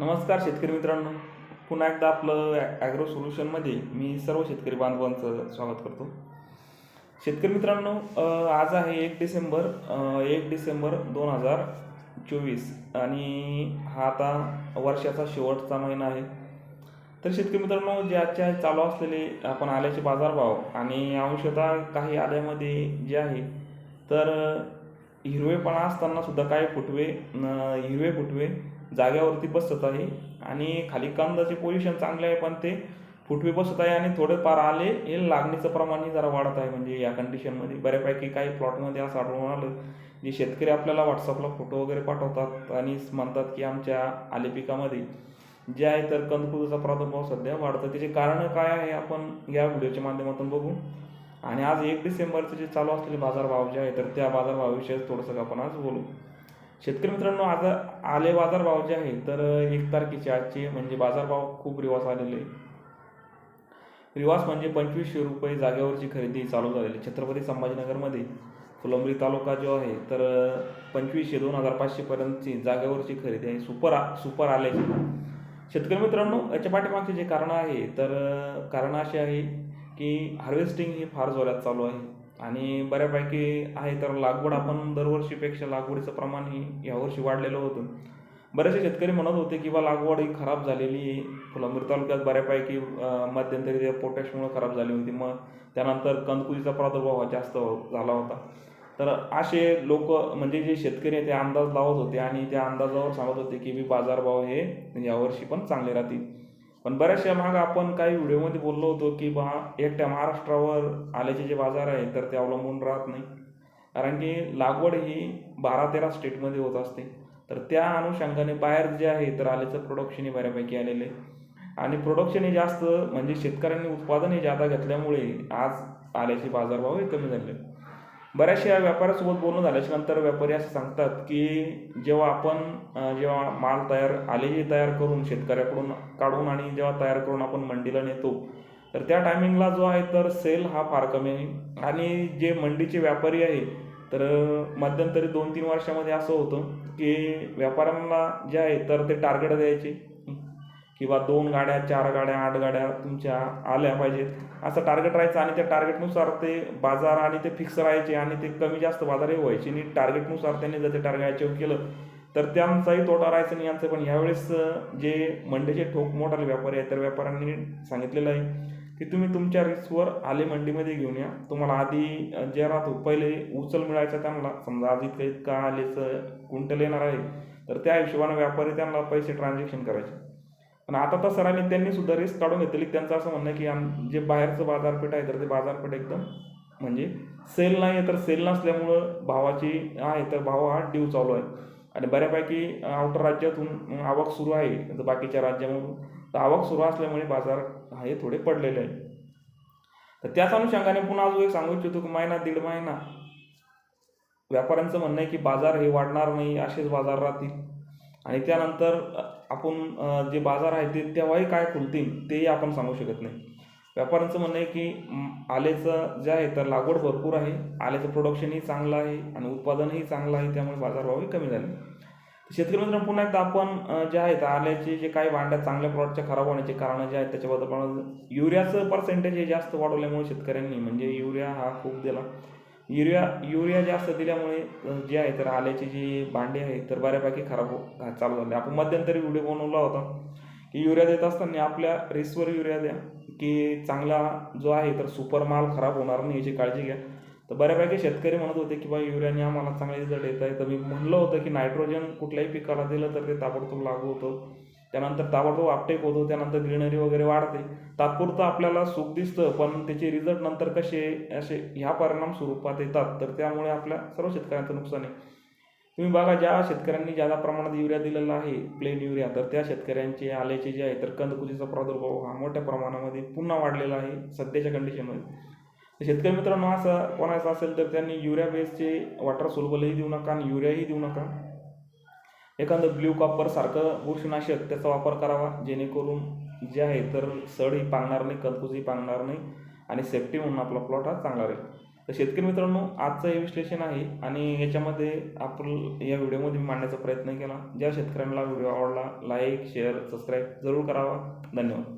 नमस्कार शेतकरी मित्रांनो. पुन्हा एकदा आपलं ॲग्रो सोल्युशनमध्ये मी सर्व शेतकरी बांधवांचं स्वागत करतो. शेतकरी मित्रांनो आज आहे एक डिसेंबर एक डिसेंबर दोन हजार चोवीस आणि हा आता वर्षाचा शेवटचा महिना आहे. तर शेतकरी मित्रांनो जे आजच्या चालू असलेले आपण आल्याचे बाजारभाव आणि अंशतः काही आल्यामध्ये जे आहे तर हिरवेपणा असताना सुद्धा काय फुटवे हिरवे फुटवे जाग्यावरती बसत आहे. आणि खाली कंदाचे पोझिशन चांगले आहे पण ते फुटवे बसत आहे आणि थोडेफार आले हे लागणीचं प्रमाणही जरा वाढत आहे. म्हणजे या कंडिशनमध्ये बऱ्यापैकी काही प्लॉटमध्ये असं आढळून आलं. जे शेतकरी आपल्याला व्हॉट्सअपला फोटो वगैरे पाठवतात आणि म्हणतात की आमच्या आले पिकामध्ये जे आहे तर कंदकुळीचा प्रादुर्भाव सध्या वाढतो त्याचे कारण काय आहे आपण या व्हिडिओच्या माध्यमातून बघू. आणि आज एक डिसेंबरचे जे चालू असलेले बाजारभाव जे आहे तर त्या बाजारभावाविषयी थोडंसं आपण आज बोलू. शेतकरी मित्रांनो आज आले बाजारभाव जे आहे तर एक तारखेचे आजचे म्हणजे बाजारभाव खूप रिवास आलेले रिवास म्हणजे पंचवीसशे रुपये जागेवरची खरेदी चालू झालेली. छत्रपती संभाजीनगरमध्ये फुलंब्री तालुका जो आहे तर पंचवीसशे दोन हजार पाचशेपर्यंतची जागेवरची खरेदी आहे. सुपर आ सुपर आल्याची शेतकरी मित्रांनो याच्या पाठीमागचे जे कारण आहे तर कारण असे आहे की हार्वेस्टिंग ही फार जोरात चालू आहे. आणि बऱ्यापैकी आहे तर लागवड आपण दरवर्षीपेक्षा लागवडीचं प्रमाण ही यावर्षी वाढलेलं होतं. बरेचसे शेतकरी म्हणत होते की बा लागवड ही खराब झालेली आहे. फुलंब्री तालुक्यात बऱ्यापैकी मध्यंतरी त्या पोटॅशमुळे खराब झाली होती. मग त्यानंतर कंदकुजीचा प्रादुर्भाव हा जास्त हो, झाला होता. तर असे लोक म्हणजे जे शेतकरी आहे ते अंदाज लावत होते आणि त्या अंदाजावर सांगत होते की मी बाजारभाव हे यावर्षी पण चांगले राहतील. पण बऱ्याचशा माग आपण काही व्हिडिओमध्ये बोललो होतो की बा एकट्या महाराष्ट्रावर आल्याचे जे बाजार आहे तर ते अवलंबून राहत नाही. कारण की लागवड ही बारा तेरा स्टेटमध्ये होत असते. तर त्या अनुषंगाने बाहेर जे आहे तर आल्याचं प्रोडक्शन हे बऱ्यापैकी आलेलं आहे. आणि प्रोडक्शन हे जास्त म्हणजे शेतकऱ्यांनी उत्पादन हे जादा घेतल्यामुळे आज आल्याचे बाजारभाव हे कमी झाले बऱ्याचशा व्यापाऱ्यासोबत बोलणं झाल्याच्यानंतर व्यापारी असं सांगतात की जेव्हा आपण जेव्हा माल तयार आले तयार करून शेतकऱ्याकडून काढून आणि जेव्हा तयार करून आपण मंडीला नेतो तर त्या टायमिंगला जो आहे तर सेल हा फार कमी आहे. आणि जे मंडीचे व्यापारी आहे तर मध्यंतरी दोन तीन वर्षामध्ये असं होतं की व्यापाऱ्यांना जे आहे तर ते टार्गेट द्यायचे. किंवा दोन गाड्या चार गाड्या आठ गाड्या तुमच्या आल्या पाहिजेत. असं टार्गेट राहायचं आणि त्या टार्गेटनुसार ते बाजार आणि ते फिक्स राहायचे आणि ते कमी जास्त बाजारही व्हायचे. आणि टार्गेटनुसार त्यांनी जर ते टार्गेट अचीव केलं तर त्यांचाही तोटा राहायचा नाही यांचं पण. ह्यावेळेस जे मंडीचे ठोक मोठाले व्यापारी आहेत तर व्यापाऱ्यांनी सांगितलेलं आहे की तुम्ही तुमच्या रिस्कवर आले मंडीमध्ये घेऊन या. तुम्हाला आधी जे राहतो पहिले उचल मिळायचा त्यांना. समजा आज इतकं इतका आलेचं क्विंटल येणार आहे तर त्या हिशोबाने व्यापारी त्यांना पैसे ट्रान्झॅक्शन करायचे. पण आता तर सरांनी त्यांनी सुद्धा रिस्क काढून घेतली त्यांचं असं म्हणणं आहे की आम जे बाहेरचं बाजारपेठ आहे तर ते बाजारपेठ एकदम म्हणजे सेल नाही आहे तर सेल नसल्यामुळं भावाची आहे तर भाव हा ड्यू चालू आहे. आणि बऱ्यापैकी आउटर राज्यातून आवक सुरू आहे बाकीच्या राज्यामधून तर आवक सुरू असल्यामुळे बाजार हे थोडे पडलेले आहे तर त्याच अनुषंगाने पुन्हा अजून एक सांगू इच्छितो की महिना दीड महिना. व्यापाऱ्यांचं म्हणणं आहे की बाजार हे वाढणार नाही असेच बाजार राहतील. आणि त्यानंतर आपण जे बाजार आहे ते तेव्हाही काय खुलतील तेही आपण सांगू शकत नाही. व्यापाऱ्यांचं म्हणणं आहे की आलेचं जे आहे तर लागवड भरपूर आहे आल्याचं प्रोडक्शनही चांगलं आहे आणि उत्पादनही चांगलं आहे त्यामुळे बाजारभावही कमी झाले. शेतकरी मित्रांनो पुन्हा एकदा आपण जे आहेत आल्याचे जे काही भांड्या चांगल्या प्रॉडक्टच्या खराब होण्याचे कारण जे आहेत त्याच्याबद्दल पण युरियाचं पर्सेंटेज हे जास्त वाढवल्यामुळे शेतकऱ्यांनी म्हणजे युरिया हा खूप दिला. युरिया युरिया जास्त दिल्यामुळे जे आहे तर आल्याची जी भांडी आहे तर बऱ्यापैकी खराब हो- चालू झाले. आपण मध्यंतरी व्हिडिओ बनवला होता की युरिया देत असताना आपल्या रेसवर युरिया द्या की चांगला जो आहे तर सुपर माल खराब होणार नाही याची काळजी घ्या. तर बऱ्यापैकी शेतकरी म्हणत होते की बा युरियाने आम्हाला चांगले रिझल्ट येत आहे. तर मी म्हणलं होतं की नायट्रोजन कुठल्याही पिकाला दिलं तर ते ताबडतोब लागू होतं. त्यानंतर ताबडतोब आपटेक होतो त्यानंतर ग्रीनरी वगैरे वाढते. तात्पुरतं आपल्याला सुख दिसतं पण त्याचे रिझल्ट नंतर कसे असे ह्या परिणाम स्वरूपात येतात. तर त्यामुळे आपल्या सर्व शेतकऱ्यांचं नुकसान आहे. तुम्ही बघा ज्या शेतकऱ्यांनी ज्यादा प्रमाणात युरिया दिलेला आहे प्लेन युरिया तर त्या शेतकऱ्यांचे आल्याचे जे आहे तर कंदकुजीचा प्रादुर्भाव हा मोठ्या प्रमाणामध्ये पुन्हा वाढलेला आहे सध्याच्या कंडिशनमध्ये शेतकरी मित्रांनो असं कोणाचं असेल तर त्यांनी युरिया बेसचे वॉटर सोलबलही देऊ नका आणि युरियाही देऊ नका. एखादं ब्ल्यू कॉपर सारखं बुरशीनाशक त्याचा वापर करावा जेणेकरून जे आहे तर सडही पांगणार नाही कंदकुजही पांगणार नाही आणि सेफ्टी म्हणून आपला प्लॉट हा चांगला राहील. तर शेतकरी मित्रांनो आजचं हे विश्लेषण आहे आणि याच्यामध्ये आपण या व्हिडिओमध्ये मी मांडण्याचा प्रयत्न केला. ज्या शेतकऱ्यांना व्हिडिओ आवडला लाईक शेअर सबस्क्राईब जरूर करावा. धन्यवाद.